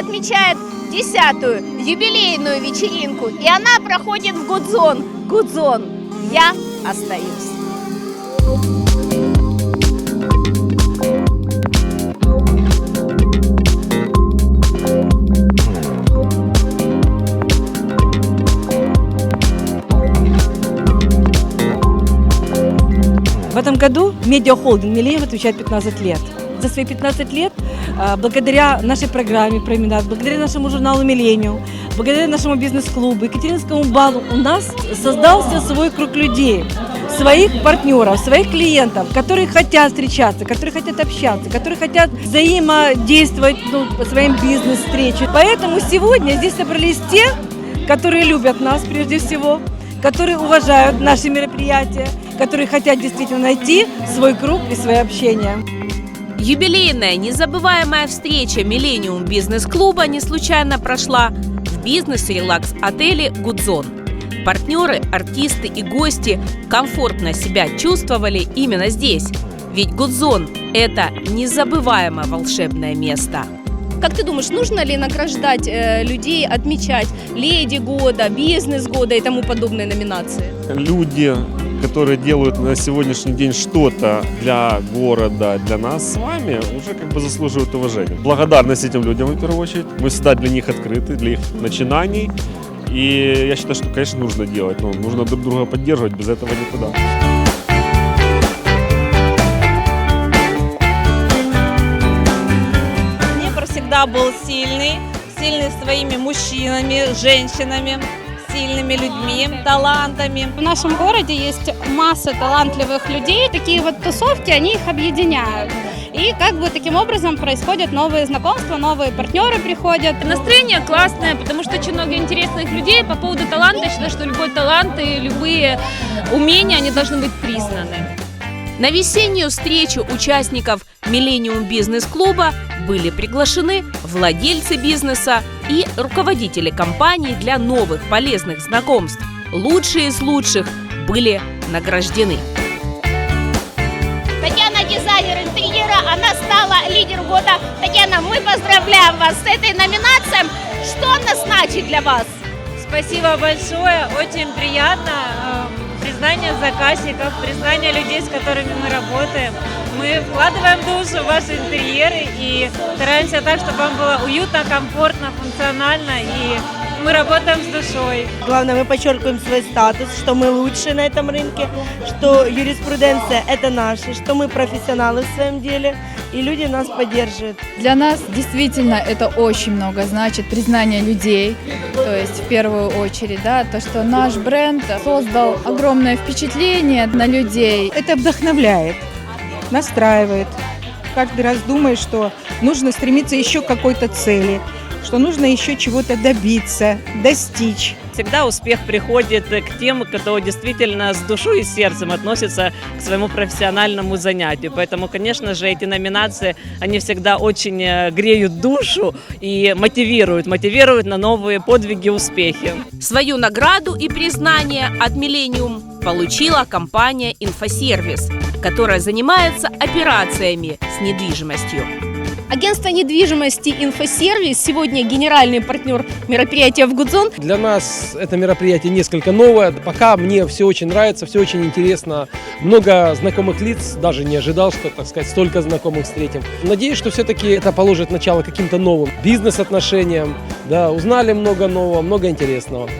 отмечает десятую юбилейную вечеринку, и она проходит в Гудзон. Гудзон, я остаюсь. В этом году медиахолдинг Милеев отвечает 15 лет. За свои 15 лет, а, благодаря нашей программе «Променад», благодаря нашему журналу «Миллениум», благодаря нашему бизнес-клубу, Екатеринскому балу, у нас создался свой круг людей, своих партнеров, своих клиентов, которые хотят встречаться, которые хотят общаться, которые хотят взаимодействовать ну, по своим бизнес-встречам. Поэтому сегодня здесь собрались те, которые любят нас прежде всего, которые уважают наши мероприятия, которые хотят действительно найти свой круг и свое общение. Юбилейная незабываемая встреча Миллениум бизнес-клуба не случайно прошла в бизнес-релакс-отеле «Гудзон». Партнеры, артисты и гости комфортно себя чувствовали именно здесь. Ведь Гудзон – это незабываемое волшебное место. Как ты думаешь, нужно ли награждать э, людей, отмечать леди года, бизнес года и тому подобные номинации? люди, которые делают на сегодняшний день что-то для города, для нас с вами, уже как бы заслуживают уважения. Благодарность этим людям в первую очередь. Мы всегда для них открыты, для их начинаний. И я считаю, что, конечно, нужно делать. Ну, нужно друг друга поддерживать, без этого никуда. Всегда был сильный, сильный своими мужчинами, женщинами, сильными людьми, талантами. В нашем городе есть масса талантливых людей. Такие вот тусовки, они их объединяют. И как бы таким образом происходят новые знакомства, новые партнеры приходят. Настроение классное, потому что очень много интересных людей. По поводу таланта, я считаю, что любой талант и любые умения, они должны быть признаны. На весеннюю встречу участников Миллениум бизнес-клуба были приглашены владельцы бизнеса и руководители компаний для новых полезных знакомств. Лучшие из лучших были награждены. Татьяна дизайнер интерьера, она стала лидером года. Татьяна, мы поздравляем вас с этой номинацией. Что она значит для вас? Спасибо большое, очень приятно. Признание заказчиков, признание людей, с которыми мы работаем. Мы вкладываем душу в ваши интерьеры и стараемся так, чтобы вам было уютно, комфортно, функционально. И мы работаем с душой. Главное, мы подчеркиваем свой статус, что мы лучшие на этом рынке, что юриспруденция – это наше, что мы профессионалы в своем деле, и люди нас поддерживают. Для нас действительно это очень много значит, признание людей, то есть в первую очередь, да, то, что наш бренд создал огромное впечатление на людей. Это вдохновляет, настраивает. Каждый раз думаешь, что нужно стремиться еще к какой-то цели, что нужно еще чего-то добиться, достичь. Всегда успех приходит к тем, кто действительно с душой и сердцем относится к своему профессиональному занятию. Поэтому, конечно же, эти номинации, они всегда очень э, греют душу и мотивируют, мотивируют на новые подвиги и успехи. Свою награду и признание от Миллениум получила компания «Инфосервис», которая занимается операциями с недвижимостью. Агентство недвижимости «Инфосервис» сегодня генеральный партнер мероприятия в Гудзон. Для нас это мероприятие несколько новое. Пока мне все очень нравится, все очень интересно. Много знакомых лиц, даже не ожидал, что, так сказать, столько знакомых встретим. Надеюсь, что все-таки это положит начало каким-то новым бизнес-отношениям. Да, узнали много нового, много интересного.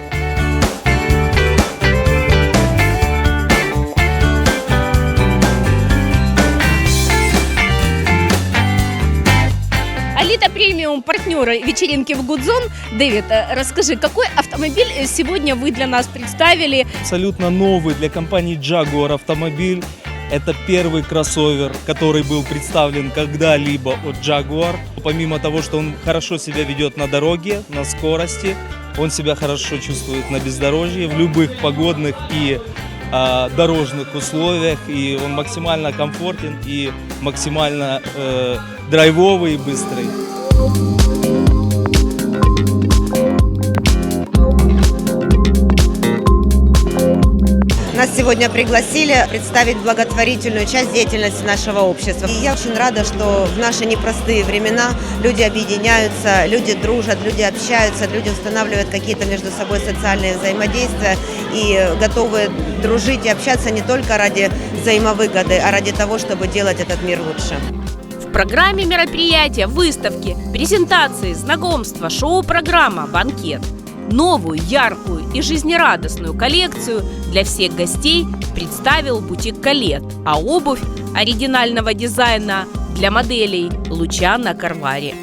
Партнера вечеринки в Гудзон. Дэвид, э, расскажи, какой автомобиль э, сегодня вы для нас представили? абсолютно новый для компании Jaguar автомобиль. Это первый кроссовер, который был представлен когда-либо от Jaguar. Помимо того, что он хорошо себя ведет на дороге, на скорости, он себя хорошо чувствует на бездорожье, в любых погодных и а, дорожных условиях. И он максимально комфортен и максимально э, драйвовый и быстрый. Нас сегодня пригласили представить благотворительную часть деятельности нашего общества. И я очень рада, что в наши непростые времена люди объединяются, люди дружат, люди общаются, люди устанавливают какие-то между собой социальные взаимодействия и готовы дружить и общаться не только ради взаимовыгоды, а ради того, чтобы делать этот мир лучше. В программе мероприятия, выставки, презентации, знакомства, шоу-программа, банкет. Новую, яркую и жизнерадостную коллекцию для всех гостей представил бутик Калет, а обувь оригинального дизайна для моделей Лучана Карвари.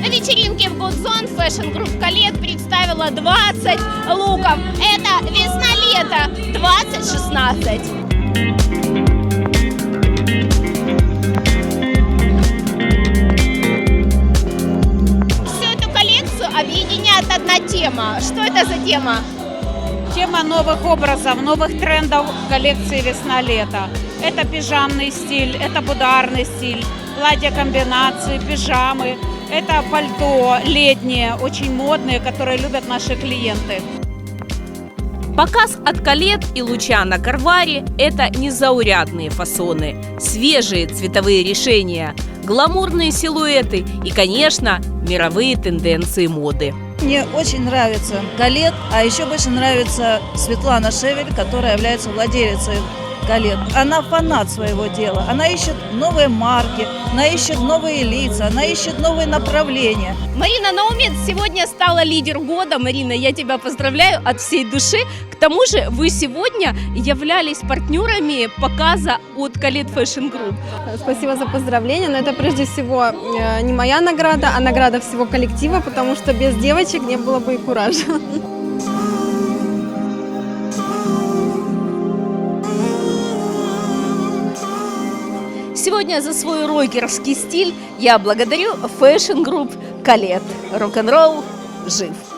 На вечеринке в Гудзон Fashion Group Калет представила 20 луков. Это весна-лето 2016. Тема. Что это за тема? Тема новых образов, новых трендов коллекции весна-лето. Это пижамный стиль, это бударный стиль, платья-комбинации, пижамы. Это пальто летние, очень модные, которые любят наши клиенты. Показ от Калет и Лучана Карвари – это незаурядные фасоны, свежие цветовые решения, гламурные силуэты и, конечно, мировые тенденции моды. Мне очень нравится Галет, а еще больше нравится Светлана Шевель, которая является владелицей Галет. Она фанат своего дела, она ищет новые марки, она ищет новые лица, она ищет новые направления. Марина Наумец сегодня стала лидер года. Марина, я тебя поздравляю от всей души. К тому же вы сегодня являлись партнерами показа от Калет Fashion Group. Спасибо за поздравления, но это прежде всего э, не моя награда, а награда всего коллектива, потому что без девочек не было бы и куража. Сегодня за свой рокерский стиль я благодарю Group Калет. Рок-н-ролл жив.